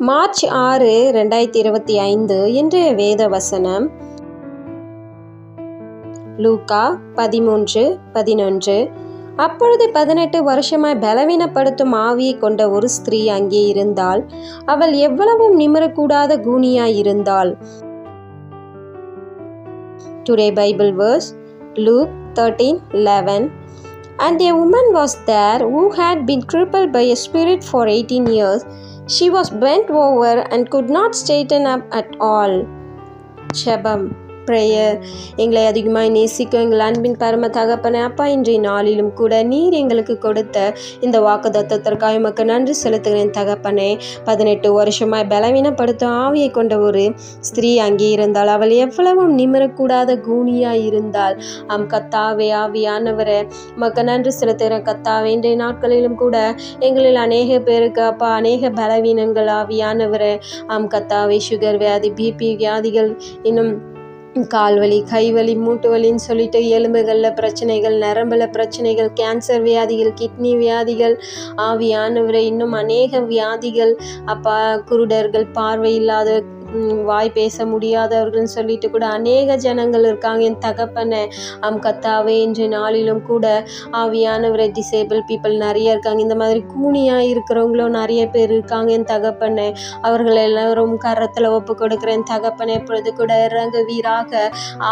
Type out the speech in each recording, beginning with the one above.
March ஆறு ரெண்டாயிரத்தி இருபத்தி ஐந்து இன்றைய வேத வசனம். லூக்கா பதிமூன்று பதினொன்று. அப்பொழுது பதினெட்டு வருஷமாய் பலவீனப்படுத்தும் ஆவியை கொண்ட ஒரு ஸ்திரீ அங்கே இருந்தால் அவள் எவ்வளவும் நிமிரக்கூடாத கூனியாய் இருந்தாள். Today Bible verse Luke thirteen eleven and a woman was there who had been crippled by a spirit for 18 years. She was bent over and could not straighten up at all. Shabam. Prayer எங்களை அதிகமாக நேசிக்கும் எங்கள் அன்பின் பரம தகப்பனே அப்பா இன்றைய நாளிலும் கூட நீர் எங்களுக்கு கொடுத்த இந்த வாக்கு தத்துவத்திற்காக உமக்கு நன்றி செலுத்துகிறேன் தகப்பனே. பதினெட்டு வருஷமாய் பலவீனப்படுத்தும் ஆவியை கொண்ட ஒரு ஸ்திரீ அங்கே இருந்தாள் அவள் எவ்வளவும் நிமிரக்கூடாத கூனியாய் இருந்தாள் அம் கத்தாவே ஆவியானவரே உமக்கு நன்றி செலுத்துகிறேன் கத்தாவே. இன்றைய நாட்களிலும் கூட எங்களில் அநேக பேருக்கு அப்பா அநேக பலவீனங்கள் ஆவியானவரே. ஆம் கத்தாவே சுகர் வியாதி பிபி வியாதிகள் இன்னும் கால் வலி கை கைவலி மூட்டு வலின்னு சொல்லிட்டு எலும்புகளில் பிரச்சனைகள் நரம்பில் பிரச்சனைகள் கேன்சர் வியாதிகள் கிட்னி வியாதிகள் ஆவியானவரை இன்னும் அநேக வியாதிகள். அப்பா குருடர்கள் பார்வை இல்லாத வாய் பேச முடியாதவர்கள்னு சொல்லிட்டு கூட அநேக ஜனங்கள் இருக்காங்க. என் தகப்பனை அம் கத்தாவே இன்றைய நாளிலும் கூட ஆவியானவரை டிசேபிள் பீப்புள் நிறைய இருக்காங்க. இந்த மாதிரி கூனியாக இருக்கிறவங்களும் நிறைய பேர் இருக்காங்க. என் தகப்பனை அவர்கள் எல்லாரும் கரத்தில் ஒப்பு கொடுக்குறேன். தகப்பனை எப்பொழுது கூட இறங்குவீராக.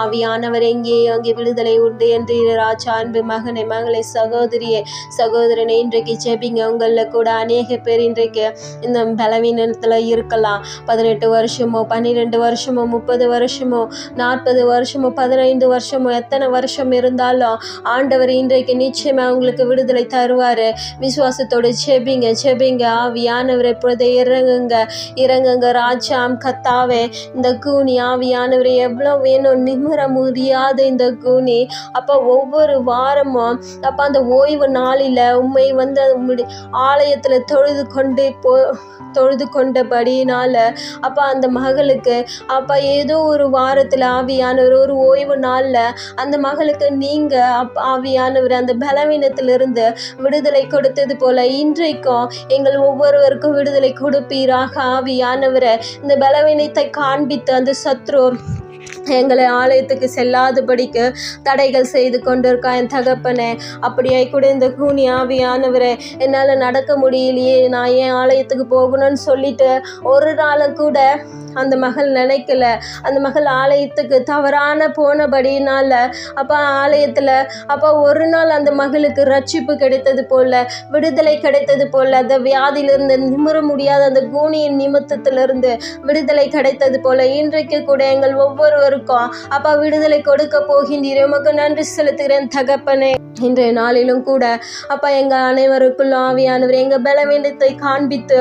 ஆவியானவர் எங்கே அங்கே விடுதலை உண்டு என்று ராஜா அன்பு மகனை மகளை சகோதரியே சகோதரனை இன்றைக்கு ஜெபிங்க. உங்களில் கூட அநேக பேர் இன்றைக்கு இந்த பலவீனத்தில் இருக்கலாம். பதினெட்டு வருஷம் பன்னிரெண்டு வருஷமோ முப்பது வருஷமோ நாற்பது வருஷமோ பதினைந்து வருஷமோ எத்தனை வருஷம் இருந்தாலும் ஆண்டவர் இன்றைக்கு நிச்சயமாக உங்களுக்கு விடுதலை தருவார். விசுவாசத்தோடு செபிங்க செபிங்க ஆவியானவரை இப்பொழுது இறங்குங்க. இறங்குங்க ராஜாம் கத்தாவே. இந்த கூனி ஆவியானவரை எவ்வளோ வேணும்? நிமிர முடியாத இந்த கூனி. அப்போ ஒவ்வொரு வாரமும் அப்போ அந்த ஓய்வு நாளில் உண்மை வந்து ஆலயத்தில் தொழுது கொண்டு போ தொழுது கொண்டபடியினால் அப்போ அந்த மகளுக்கு அப்போ ஏதோ ஒரு வாரத்தில் ஆவியானவர் ஒரு ஓய்வு நாளில் அந்த மகளுக்கு நீங்கள் அப் ஆவியானவர் அந்த பலவீனத்திலிருந்து விடுதலை கொடுத்தது போல இன்றைக்கும் எங்கள் ஒவ்வொருவருக்கும் விடுதலை கொடுப்பீராக ஆவியானவரை. இந்த பலவீனத்தை காண்பித்து அந்த சத்ரு எங்களை ஆலயத்துக்கு செல்லாதபடிக்கு தடைகள் செய்து கொண்டிருக்கா என் தகப்பனே. அப்படியே கூட இந்த கூனி ஆவியானவரே என்னால் நடக்க முடியலையே நான் ஏன் ஆலயத்துக்கு போகணும்னு சொல்லிட்டு ஒரு நாளும் கூட அந்த மகள் நினைக்கல. அந்த மகள் ஆலயத்துக்கு தவறான போனபடினால அப்போ ஆலயத்தில் அப்போ ஒரு நாள் அந்த மகளுக்கு ரட்சிப்பு கிடைத்தது போல விடுதலை கிடைத்தது போல அந்த வியாதியிலிருந்து நிமிர முடியாத அந்த கூனியின் நிமித்தத்திலிருந்து விடுதலை கிடைத்தது போல இன்றைக்கு கூட எங்கள் இருக்கோம் அப்பா விடுதலை கொடுக்க போகின்றீர். உமக்கு நன்றி செலுத்துகிறேன் தகப்பனே. இன்றைய நாளிலும் கூட அப்பா எங்கள் அனைவருக்குள்ள ஆவியானவர் எங்கள் பலவீனத்தை காண்பித்து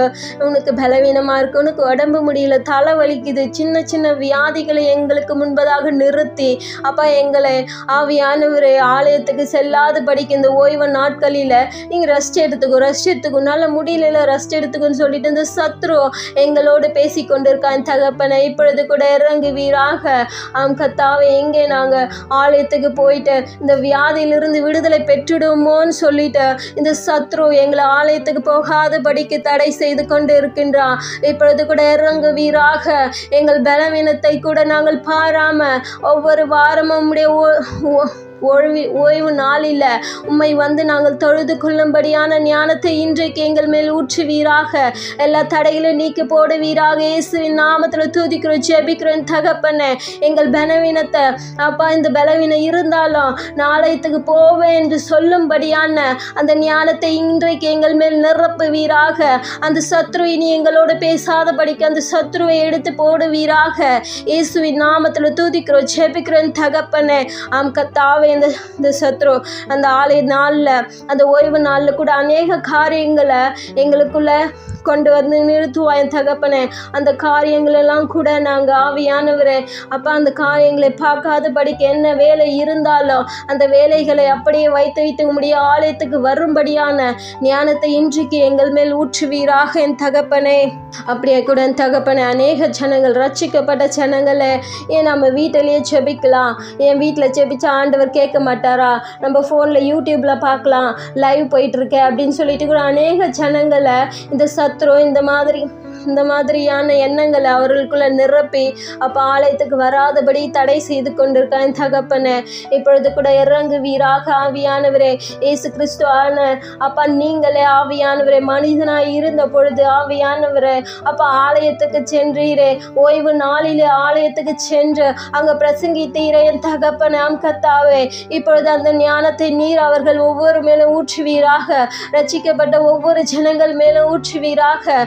உனக்கு பலவீனமாக இருக்கு உனக்கு உடம்பு முடியல தலை வலிக்குது சின்ன சின்ன வியாதிகளை எங்களுக்கு முன்பதாக நிறுத்தி அப்பா எங்களை ஆவியானவர் ஆலயத்துக்கு செல்லாத படிக்க இந்த ஓய்வு நாட்களில் நீங்கள் ரெஸ்ட் எடுத்துக்கோ ரெஸ்ட் எடுத்துக்கோ. நல்ல முடியல ரெஸ்ட் எடுத்துக்கோன்னு சொல்லிட்டு இந்த சத்ரு எங்களோடு பேசி கொண்டிருக்கான் தகப்பனை. இப்பொழுது கூட இறங்குவீராக. ஆம் கத்தாவை எங்கே நாங்கள் ஆலயத்துக்கு போயிட்டு இந்த வியாதியிலிருந்து விடுதலை பெற்றுடுமோன்னு சொல்லிட்டு இந்த சத்ரு எங்களை ஆலயத்துக்கு போகாதபடிக்கு தடை செய்து கொண்டு இருக்கின்றான் இப்பொழுது கூட இறங்கு வீராக எங்கள் பலவீனத்தை கூட நாங்கள் பாராம ஒவ்வொரு வாரமும் உடைய ஓ- ஓய்வு ஓய்வு நாளில் உம்மை வந்து நாங்கள் தொழுது கொள்ளும்படியான ஞானத்தை இன்றைக்கு எங்கள் மேல் ஊற்றுவீராக. எல்லா தடைகளையும் நீக்கி போடுவீராக. இயேசுவின் நாமத்தில் தூதிக்கிறோம் ஜெபிக்கிறோம் தகப்பனே. எங்கள் பலவீனத்தை அப்பா இந்த பலவீனம் இருந்தாலும் நாளையத்துக்கு போவேன் என்று சொல்லும்படியான அந்த ஞானத்தை இன்றைக்கு எங்கள் மேல் நிரப்புவீராக. அந்த சத்ரு இனி எங்களோடு பேசாதபடிக்கு அந்த சத்ருவை எடுத்து போடுவீராக. இயேசுவின் நாமத்தில் தூதிக்கிறோம் ஜெபிக்கிறோம் தகப்பனே. ஆம் கத்தாவே இந்த இந்த சத்ரு அந்த ஆலை நாளில் அந்த ஓய்வு நாளில் கூட அநேக காரியங்களை எங்களுக்குள்ள கொண்டு வந்து நிறுத்துவாய் என் தகப்பனே. அந்த காரியங்களெல்லாம் கூட நாங்கள் ஆவியானவரே. அப்போ அந்த காரியங்களை பார்க்காதபடிக்கு என்ன வேலை இருந்தாலும் அந்த வேலைகளை அப்படியே வைத்து வைத்து உம்முடைய ஆலயத்துக்கு வரும்படியான ஞானத்தை இன்றைக்கு எங்கள் மேல் ஊற்றுவீராக என் தகப்பனே. அப்படியே கூட என் தகப்பனே அநேக ஜனங்கள் ரட்சிக்கப்பட்ட ஜனங்களை ஏன் நம்ம வீட்டிலேயே செபிக்கலாம் என் வீட்டில் செபிச்சா ஆண்டவர் கேட்க மாட்டாரா? நம்ம ஃபோனில் யூடியூப்பில் பார்க்கலாம் லைவ் போயிட்டுருக்கே அப்படின்னு சொல்லிட்டு கூட அநேக ஜனங்களை இந்த சத் சத்ரு இந்த மாதிரி? இந்த மாதிரியான எண்ணங்களை அவர்களுக்குள்ள நிரப்பி அப்போ ஆலயத்துக்கு வராதபடி தடை செய்து கொண்டிருக்கான் தகப்பனே. இப்பொழுது கூட இறங்குவீராக ஆவியானவரே. இயேசு கிறிஸ்துவான அப்பா நீங்களே ஆவியானவரே. மனிதனாய் இருந்த பொழுது ஆவியானவரே அப்பா ஆலயத்துக்கு சென்றீரே. ஓய்வு நாளிலே ஆலயத்துக்கு சென்று அங்க பிரசங்கித்தீரே என் தகப்பனே கத்தாவே இப்பொழுது அந்த ஞானத்தை நீர் அவர்கள் ஒவ்வொரு மேலும் ஊற்றுவீராக. ரச்சிக்கப்பட்ட ஒவ்வொரு ஜனங்கள் மேலும் ஊற்றுவீராக.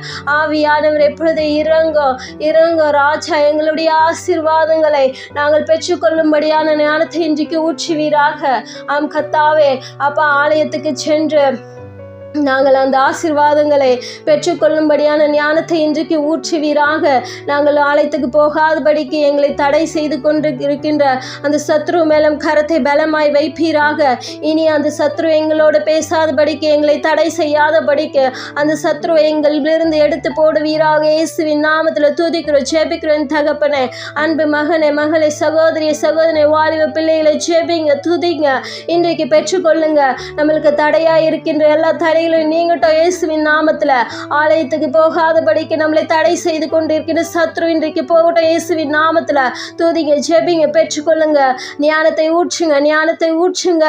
ஆண்டவர் எப்பொழுது இறங்கும் இறங்கும் ராஜா எங்களுடைய ஆசீர்வாதங்களை நாங்கள் பெற்றுக்கொள்ளும்படியான ஞானத்தை இன்றைக்கு ஊற்றுவீராக. ஆம் கத்தாவே அப்பா ஆலயத்துக்கு சென்று நாங்கள் அந்த ஆசீர்வாதங்களை பெற்றுக்கொள்ளும்படியான ஞானத்தை இன்றைக்கு ஊற்றுவீராக. நாங்கள் ஆலயத்துக்கு போகாதபடிக்கு எங்களை தடை செய்து கொண்டு இருக்கின்ற அந்த சத்ரு மேலும் கரத்தை பலமாய் வைப்பீராக. இனி அந்த சத்ரு எங்களோடு பேசாதபடிக்கு எங்களை தடை செய்யாதபடிக்கு அந்த சத்ரு எங்களிலிருந்து எடுத்து போடுவீராக. இயேசுவின் நாமத்தில் துதிக்கிறோம் ஜெபிக்கிறோம் தகப்பனே. அன்பு மகனே மகளை சகோதரிய சகோதரி வாலிப பிள்ளைகளை ஜெபிங்க துதிங்க. இன்றைக்கு பெற்றுக்கொள்ளுங்க. நம்மளுக்கு தடையாக இருக்கின்ற எல்லா தடைகளையும் நீங்கட்டும் இயேசுவின் நாமத்தில் ஆலயத்துக்கு போகாதபடிக்கு நம்மளை தடை செய்து கொண்டிருக்கிற சத்ரு இன்றைக்கு போகட்டும் இயேசுவின் நாமத்தில். துதிங்க ஜெபிங்க பெற்றுக்கொள்ளுங்க. ஞானத்தை ஊற்றுங்க ஞானத்தை ஊற்றுங்க.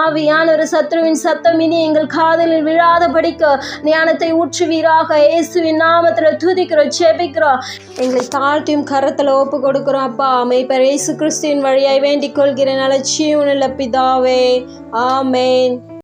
ஆவியான ஒரு சத்ருவின் சத்தம் இனி எங்கள் காதலில் விழாதபடிக்கு ஞானத்தை ஊற்றுவீராக. இயேசுவின் நாமத்தில் துதிக்கிறோம் ஜெபிக்கிறோம். எங்களை தாழ்த்தியும் கரத்தில் ஒப்பு கொடுக்குறோம் அப்பா. அமைப்பர் இயேசு கிறிஸ்துவின் வழியாய் வேண்டிக் கொள்கிறேன். அலட்சியம் பிதாவே. ஆமேன்.